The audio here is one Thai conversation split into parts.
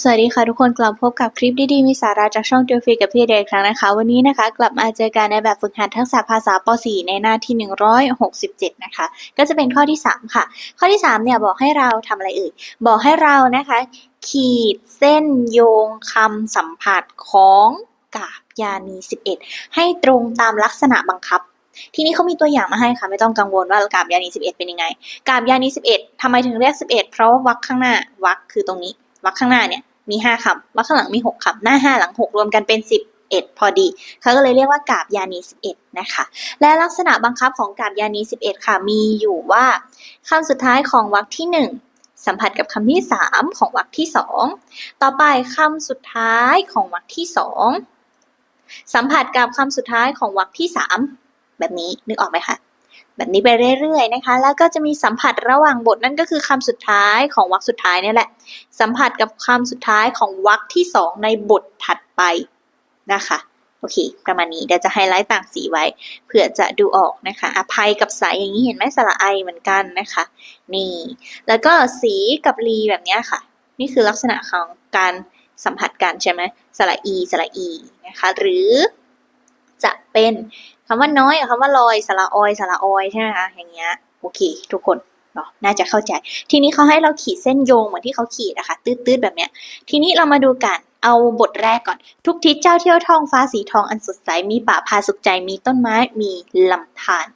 สวัสดีค่ะทุกคนกลับพบกับคลิปดีๆ มีสาระจากช่องเดียวฟรีกับพี่เดย์อีกครั้งนะคะ วันนี้นะคะ กลับมาเจอกันในแบบฝึกหัดทักษะภาษาป .4 ในหน้าที่ 167 นะคะ ก็จะเป็นข้อที่ 3 ค่ะ ข้อที่ 3 เนี่ยบอกให้เราทำอะไรเอ่ยบอกให้เรานะคะ ขีดเส้นโยงคำสัมผัสของกาบยานี 11 ให้ตรงตามลักษณะบังคับทีนี้เขามีตัวอย่างมาให้ค่ะ ไม่ต้องกังวลว่ากาบยานี 11 เป็นยังไง กาบยานี 11ทำไมถึงเรียก 11 เพราะว่าวรรคข้างหน้าวรรคคือตรงนี้ วรรคข้างหน้าเนี่ยมีห้าคำวรรคข้างหลังมีหกคำหน้าห้าหลังหกรวมกันเป็นสิบเอ็ดพอดีเขาก็เลยเรียกว่ากาบยานีสิบเอ็ดนะคะ และลักษณะบังคับของกาบยานีสิบเอ็ดค่ะมีอยู่ว่าคำสุดท้ายของวรรคที่หนึ่งสัมผัสกับคำที่สามของวรรคที่สองต่อไปคำสุดท้ายของวรรคที่สองสัมผัสกับคำสุดท้ายของวรรคที่สามแบบนี้นึกออกไหมคะ แบบนี้ไปเรื่อยๆนะคะ แล้วก็จะมีสัมผัสระหว่างบทนั่นก็คือคำสุดท้ายของวรรคสุดท้ายเนี่ยแหละ สัมผัสกับคำสุดท้ายของวรรคที่สองในบทถัดไปนะคะโอเค ประมาณนี้เดี๋ยวจะไฮไลท์ต่างสีไว้เผื่อจะดูออกนะคะ อภัยกับสายอย่างนี้เห็นไหมสระไอเหมือนกันนะคะ นี่ แล้วก็สีกับรีแบบนี้ค่ะ นี่คือลักษณะของการสัมผัสกันใช่ไหมสระอีสระอีนะคะ หรือ จะเป็นคำว่าน้อยกับคำว่าลอยสระออยสระออยใช่ไหมคะอย่างเงี้ยโอเค ทุกคนเนาะน่าจะเข้าใจ ทีนี้เขาให้เราขีดเส้นโยงเหมือนที่เขาขีดอะคะตืดๆแบบเนี้ย ทีนี้เรามาดูกันเอาบทแรกก่อน ทุกทิศเจ้าเที่ยวท้องฟ้าสีทองอันสดใสมีป่าพาสุขใจมีต้นไม้มีลำธาร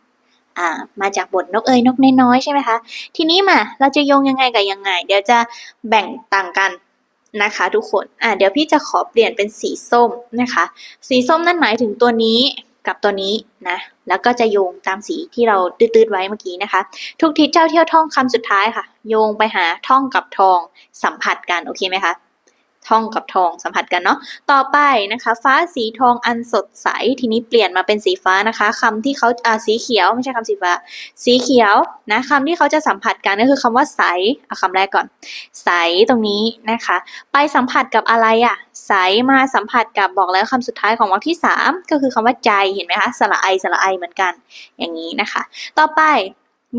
อ่ามาจากบทนกเอ้ยนกน้อยๆใช่ไหมคะ ทีนี้มาเราจะโยงยังไงกับยังไง เดี๋ยวจะแบ่งต่างกัน นะคะ ทุกคนอ่าเดี๋ยวพี่จะขอเปลี่ยนเป็นสีส้มนะคะ สีส้มนั่นหมายถึงตัวนี้กับตัวนี้นะ แล้วก็จะโยงตามสีที่เราตืดๆไว้เมื่อกี้นะคะ ทุกทิศเจ้าเที่ยวท่องคำสุดท้ายค่ะ โยงไปหาท่องกับทองสัมผัสกัน โอเคไหมคะ ท่องกับทองสัมผัสกันเนาะต่อไปนะคะ ฟ้าสีทองอันสดใสทีนี้เปลี่ยนมาเป็นสีฟ้านะคะคำที่เขาอ่าสีเขียวไม่ใช่คำสีฟ้า สีเขียวนะคำที่เขาจะสัมผัสกันก็คือคำว่าใสเอาคำแรกก่อน ใสตรงนี้นะคะ ไปสัมผัสกับอะไรอะ่ะใสมาสัมผัสกับบอกแล้วคำสุดท้ายของวรรคที่สามก็คือคำว่าใจเห็นไหมคะสระไอสระไอเหมือนกัน อย่างนี้นะคะ ต่อไป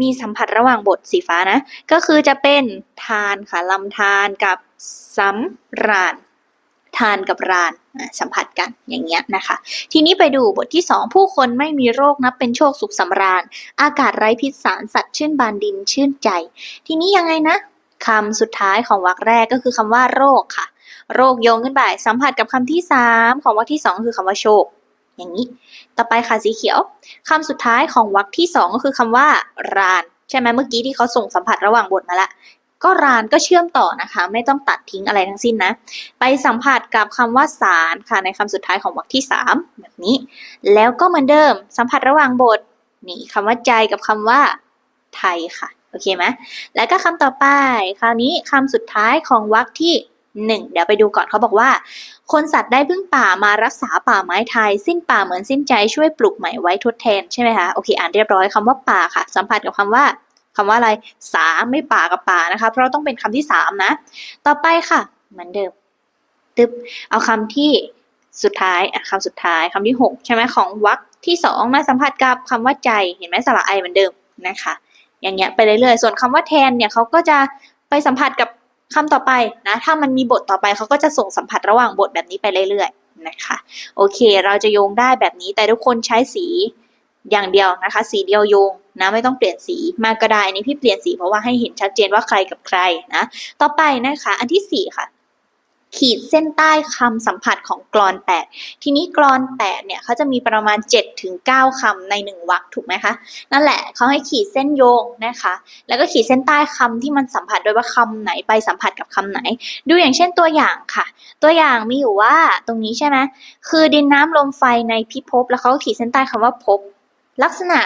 มีสัมผัสระหว่างบทสีฟ้านะ ก็คือจะเป็นทานค่ะลำทานกับสำราญทานกับรานสัมผัสกันอย่างเงี้ยนะคะ ทีนี้ไปดูบทที่ 2 ผู้คนไม่มีโรคนับเป็นโชคสุขสำราญ อากาศไร้พิษสารสัตว์ชื่นบานดินชื่นใจ ทีนี้ยังไงนะคำสุดท้ายของวรรคแรกก็คือคำว่าโรคค่ะ โรคโยงขึ้นไปสัมผัสกับคำที่ 3 ของวรรคที่ 2 คือคำว่าโชค อย่างนี้ ต่อไปค่ะสีเขียวคำสุดท้ายของวรรคที่ 2 ก็คือคำว่า ราน ใช่ไหมเมื่อกี้ที่เขาส่งสัมผัสระหว่างบทมาละ ก็รานก็เชื่อมต่อนะคะ ไม่ต้องตัดทิ้งอะไรทั้งสิ้นนะ ไปสัมผัสกับคำว่าสารค่ะในคำสุดท้ายของวรรคที่ 3 แบบนี้ แล้วก็เหมือนเดิม สัมผัสระหว่างบทนี่คำว่าใจกับคำว่าไทยค่ะ โอเคไหมแล้วก็คำต่อไป คราวนี้คำสุดท้ายของวรรคที่ 1 เดี๋ยวไปดูก่อนเขาบอกว่า คนสัตว์ได้พึ่งป่ามารักษาป่าไม้ไทย สิ้นป่าเหมือนสิ้นใจช่วยปลูกใหม่ไว้ทดแทนใช่ไหมคะโอเคอ่านเรียบร้อยคำว่าป่าค่ะ สัมผัสกับคำว่าคำว่าอะไรสาไม่ป่ากับป่านะคะ เพราะต้องเป็นคำที่สามนะ ต่อไปค่ะ เหมือนเดิม ตึบเอาคำที่สุดท้ายคำสุดท้ายคำที่หกใช่ไหมของวรรคที่สองมาสัมผัสกับคำว่าใจ เห็นไหมสระไอเหมือนเดิมนะคะ อย่างเงี้ยไปเรื่อยๆ ส่วนคำว่าแทนเนี่ยเขาก็จะไปสัมผัสกับ คำต่อไปนะถ้ามันมีบทต่อไปเขาก็จะส่งสัมผัสระหว่างบทแบบนี้ไปเรื่อยๆนะคะโอเค เราจะโยงได้แบบนี้แต่ทุกคนใช้สีอย่างเดียวนะคะ สีเดียวโยงนะไม่ต้องเปลี่ยนสีมากก็ได้อันนี้พี่เปลี่ยนสีเพราะว่าให้เห็นชัดเจนว่าใครกับใครนะต่อไปนะคะ อันที่สี่ค่ะ ขีดเส้นใต้คำสัมผัสของกรอน 8 ทีนี้กรอน 8 เนี่ยเขาจะมีประมาณ7ถึงคำใน 1วรรคถูกไหมคะ นั่นแหละเขาให้ขีดเส้นโยงนะคะ แล้วก็ขีดเส้นใต้คำที่มันสัมผัสโดยว่าคำไหนไปสัมผัสกับคำไหน ดูอย่างเช่นตัวอย่างค่ะ ตัวอย่างมีอยู่ว่าตรงนี้ใช่ไหมคือดินน้ำลมไฟในพิภพแล้วเขาขีดเส้นใต้คำว่าภพลักษณะ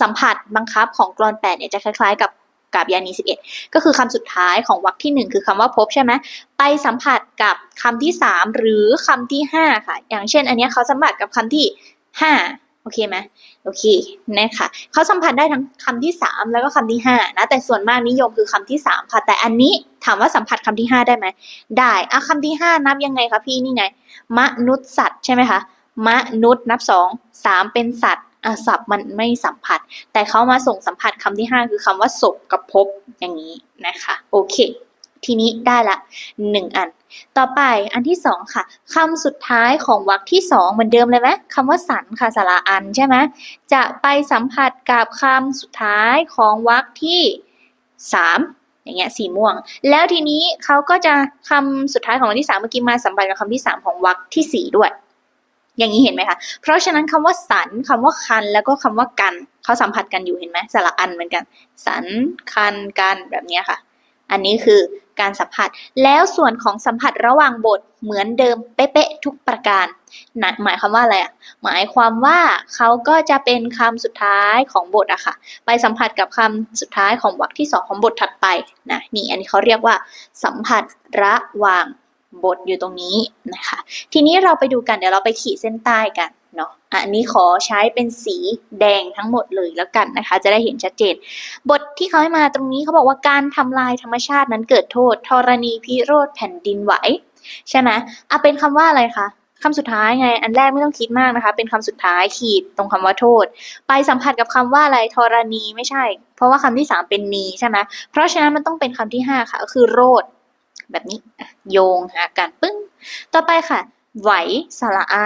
สัมผัสบังคับของกรอน 8 เนี่ยจะคล้ายๆกับ กาบยานี11 ก็คือคำสุดท้ายของวรรคที่ 1 คือคำว่าพบใช่ไหมไปสัมผัสกับคำที่ 3 หรือคำที่ 5 ค่ะ อย่างเช่น อันนี้เขาสัมผัสกับคำที่ 5 โอเคไหมโอเคนะคะเขาสัมผัสได้ทั้งคำที่ 3 แล้วก็คำที่5นะแต่ส่วนมากนิยมคือคำที่ 3 ค่ะ แต่อันนี้ถามว่าสัมผัสคำที่ 5 ได้ไหมได้อะคำที่ 5 นับยังไงคะพี่นี่ไงมนุษย์สัตว์ใช่ไหมคะมนุษย์นับ 2 3 เป็นสัตว์ อะศัพท์มันไม่สัมผัส แต่เขามาส่งสัมผัสคำที่ 5 คือคำว่าศพกับภพอย่างนี้นะคะ โอเค ทีนี้ได้ละหนึ่งอัน ต่อไปอันที่สองค่ะคำสุดท้ายของวรรคที่สองเหมือนเดิมเลยไหมคำว่าสันค่ะสาระอันใช่ไหมจะไปสัมผัสกับคำสุดท้ายของวรรคที่สามอย่างเงี้ยสีม่วง แล้วทีนี้เขาก็จะคำสุดท้ายของวรรคที่สามเมื่อกี้มาสัมพันธ์กับคำที่สามของวรรคที่สี่ด้วย อย่างนี้เห็นไหมคะ เพราะฉะนั้นคำว่าสันคำว่าคันแล้วก็คำว่ากันเขาสัมผัสกันอยู่เห็นไหมสระอันเหมือนกัน สันคันกันแบบนี้ค่ะ อันนี้คือการสัมผัส แล้วส่วนของสัมผัสระหว่างบทเหมือนเดิมเป๊ะๆทุกประการนะหมายความว่าอะไรอะ หมายความว่าเขาก็จะเป็นคำสุดท้ายของบทอะค่ะ ไปสัมผัสกับคำสุดท้ายของวรรคที่สองของบทถัดไปนะนี่อันนี้เขาเรียกว่า สัมผัสระหว่าง บทอยู่ตรงนี้นะคะ ทีนี้เราไปดูกันเดี๋ยวเราไปขีดเส้นใต้กันเนาะอะอันนี้ขอใช้เป็นสีแดงทั้งหมดเลยแล้วกันนะคะ จะได้เห็นชัดเจน บทที่เขาให้มาตรงนี้เขาบอกว่าการทำลายธรรมชาตินั้นเกิดโทษธรณีพิโรธแผ่นดินไหวใช่ไหมอะเป็นคำว่าอะไรคะคำสุดท้ายไง อันแรกไม่ต้องคิดมากนะคะ เป็นคำสุดท้ายขีดตรงคำว่าโทษ ไปสัมผัสกับคำว่าอะไรธรณีไม่ใช่ เพราะว่าคำที่สามเป็นนีใช่ไหมเพราะฉะนั้นมันต้องเป็นคำที่ห้าค่ะก็คือโรด แบบนี้โยงหากันปึ้ง ต่อไปค่ะ ไหวสระไอ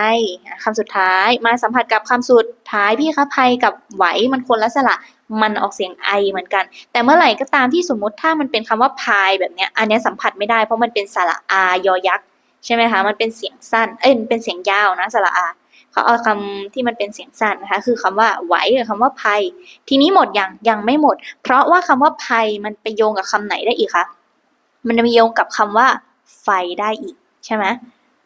คำสุดท้ายมาสัมผัสกับคำสุดท้ายพี่คะภัยกับไหวมันคนละสระมันออกเสียงไอเหมือนกัน แต่เมื่อไหร่ก็ตามที่สมมติถ้ามันเป็นคำว่าพายแบบเนี้ยอันนี้สัมผัสไม่ได้เพราะมันเป็นสระอายอยักษ์ใช่ไหมคะมันเป็นเสียงสั้นเอ้ยมันเป็นเสียงยาวนะสระอาเขาเอาคำที่มันเป็นเสียงสั้นนะคะคือคำว่าไหวกับคำว่าภัย ทีนี้หมดยังยังไม่หมด เพราะว่าคำว่าภัยมันไปโยงกับคำไหนได้อีกคะ มันจะไปโยงกับคำว่า ไฟได้อีกใช่ไหม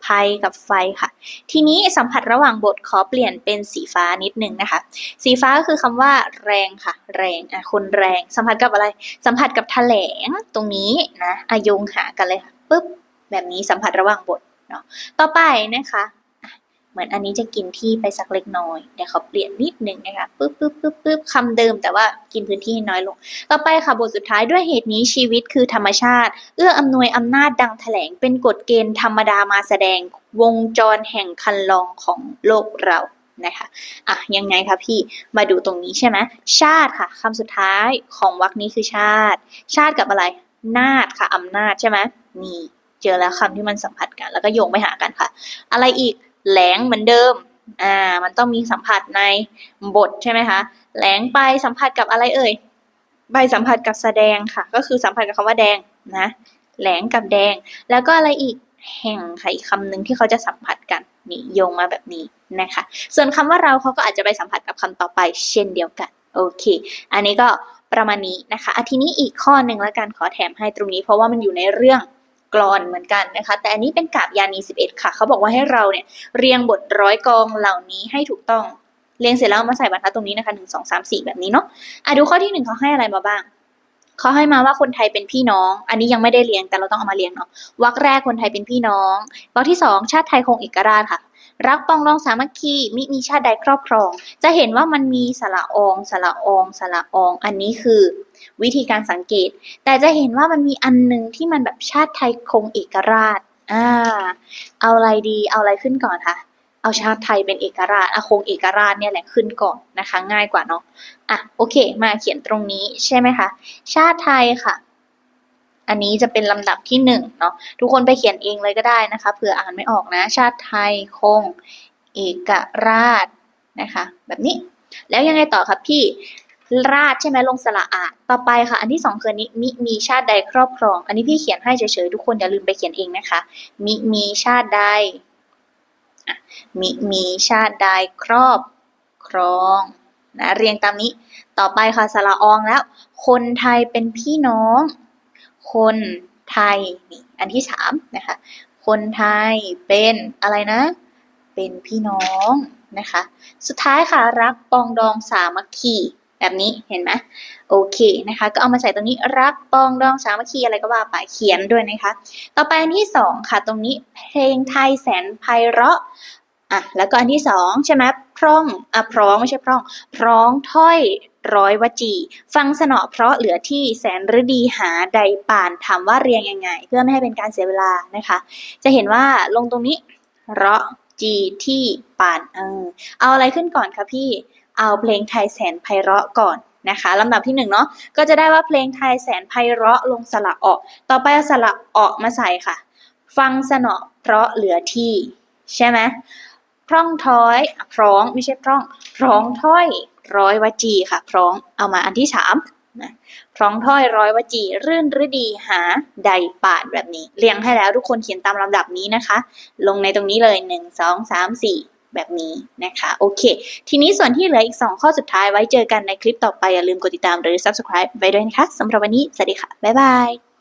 ภัยกับไฟค่ะ ทีนี้สัมผัสระหว่างบทขอเปลี่ยนเป็นสีฟ้านิดนึงนะคะ สีฟ้าก็คือคำว่า แรงค่ะ แรงอะคนแรง สัมผัสกับอะไร สัมผัสกับแถลงตรงนี้นะอายงหากันเลยค่ะปุ๊บแบบนี้สัมผัสระหว่างบทเนาะต่อไปนะคะ เหมือนอันนี้จะกินที่ไปสักเล็กน้อยเดี๋ยวเขาเปลี่ยนนิดนึงนะคะปุ๊บปุ๊บปุ๊บปุ๊บคำเดิมแต่ว่ากินพื้นที่ให้น้อยลง ต่อไปค่ะบทสุดท้ายด้วยเหตุนี้ชีวิตคือธรรมชาติ เอื้ออำนวยอำนาจดังแถลงเป็นกฎเกณฑ์ธรรมดามาแสดงวงจรแห่งคันลองของโลกเรานะคะอะยังไงคะพี่มาดูตรงนี้ใช่ไหมชาติค่ะคำสุดท้ายของวรรคนี้คือชาติ ชาติกับอะไรนาจค่ะอำนาจใช่ไหมนี่เจอแล้วคำที่มันสัมผัสกัน แล้วก็โยงไปหากันค่ะ อะไรอีก แหลงเหมือนเดิม อ่า มันต้องมีสัมผัสในบทใช่ไหมคะ แหลงไปสัมผัสกับอะไรเอ่ยใบสัมผัสกับแสดงค่ะ ก็คือสัมผัสกับคำว่าแดงนะ แหลงกับแดง แล้วก็อะไรอีก แห่งค่ะอีกคำหนึ่งที่เขาจะสัมผัสกันนี่โยงมาแบบนี้นะคะ ส่วนคำว่าเราเขาก็อาจจะไปสัมผัสกับคำต่อไป เช่นเดียวกัน โอเค อันนี้ก็ประมาณนี้นะคะอาทีนี้อีกข้อหนึ่งแล้วกันขอแถมให้ตรงนี้เพราะว่ามันอยู่ในเรื่อง กลอนเหมือนกันนะคะ แต่อันนี้เป็นกาบยานี 11 ค่ะ เขาบอกว่าให้เราเนี่ยเรียงบทร้อยกองเหล่านี้ให้ถูกต้อง เรียงเสร็จแล้วมาใส่บรรทัดตรงนี้นะคะหนึ่งสองสามสี่แบบนี้เนาะอะดูข้อที่หนึ่งเขาให้อะไรมาบ้างเขาให้มาว่าคนไทยเป็นพี่น้อง อันนี้ยังไม่ได้เรียงแต่เราต้องเอามาเรียงเนาะวรรคแรกคนไทยเป็นพี่น้องวรรคที่สองชาติไทยคงเอกราชค่ะ รักปองรองสามัคคีมิมีชาติใดครอบครอง จะเห็นว่ามันมีสระองสระองสระอองอันนี้คือ วิธีการสังเกต แต่จะเห็นว่ามันมีอันหนึงที่มันแบบชาติไทยคงเอกราชอ่าเอาอะไรดีเอาอะไรขึ้นก่อนคะเอาชาติไทยเป็นเอกราชอะคงเอกราชเนี่ยแหละขึ้นก่อนนะคะ ง่ายกว่าเนาะอะโอเค มาเขียนตรงนี้ใช่ไหมคะ ชาติไทยค่ะ อันนี้จะเป็นลำดับที่หนึ่งเนาะทุกคนไปเขียนเองเลยก็ได้นะคะเผื่ออ่านไม่ออกนะ ชาติไทยคง เอกราชนะคะ แบบนี้ แล้วยังไงต่อครับพี่ ราชใช่ไหมลงสระอาต่อไปค่ะ อันที่สองคือนนี้มิมีชาติใดครอบครอง อันนี้พี่เขียนให้เฉยๆทุกคนอย่าลืมไปเขียนเองนะคะ มิมีชาติใดมิมีชาติใดครอบครองนะเรียงตามนี้ต่อไปค่ะสระอองแล้ว คนไทยเป็นพี่น้อง คนไทยนี่อันที่สามนะคะคนไทยเป็นอะไรนะ เป็นพี่น้องนะคะ สุดท้ายค่ะรักปองดองสามัคคี แบบนี้เห็นไหมโอเคนะคะ ก็เอามาใส่ตรงนี้รักปองดองสามัคคีอะไรก็ว่าไปเขียนด้วยนะคะ ต่อไปอันที่สองค่ะ ตรงนี้เพลงไทยแสนไพเราะอะแล้วก็อันที่สองใช่ไหมพร่องอะพร้องไม่ใช่พร่องพร้องถ้อยร้อยวจี ฟังสนอเพราะเหลือที่แสนฤดีหาใดป่านถามว่าเรียงยังไง เพื่อไม่ให้เป็นการเสียเวลานะคะ จะเห็นว่าลงตรงนี้เราะจีที่ป่านเออเอาอะไรขึ้นก่อนคะพี่ เอาเพลงไทยแสนไพเราะก่อนนะคะลำดับที่หนึ่งเนาะก็จะได้ว่าเพลงไทยแสนไพเราะลงสระออก ต่อไปเอาสระออกมาใส่ค่ะ ฟังสนอเพราะเหลือที่ ใช่ไหมพร่องท้อยพร้องไม่ใช่พร่องพร้องถ้อยร้อยวจีค่ะพร้องเอามาอันที่สามนะพร้องถ้อยร้อยวจี รื่นฤดีหาใดปาดแบบนี้ เรียงให้แล้วทุกคนเขียนตามลำดับนี้นะคะ ลงในตรงนี้เลยหนึ่งสองสามสี่ แบบนี้นะคะโอเค ทีนี้ส่วนที่เหลืออีก 2 ข้อสุดท้ายไว้เจอกันในคลิปต่อไป อย่าลืมกดติดตามหรือ subscribe ไว้ด้วยนะคะสำหรับวันนี้ สวัสดีค่ะ บ๊ายบาย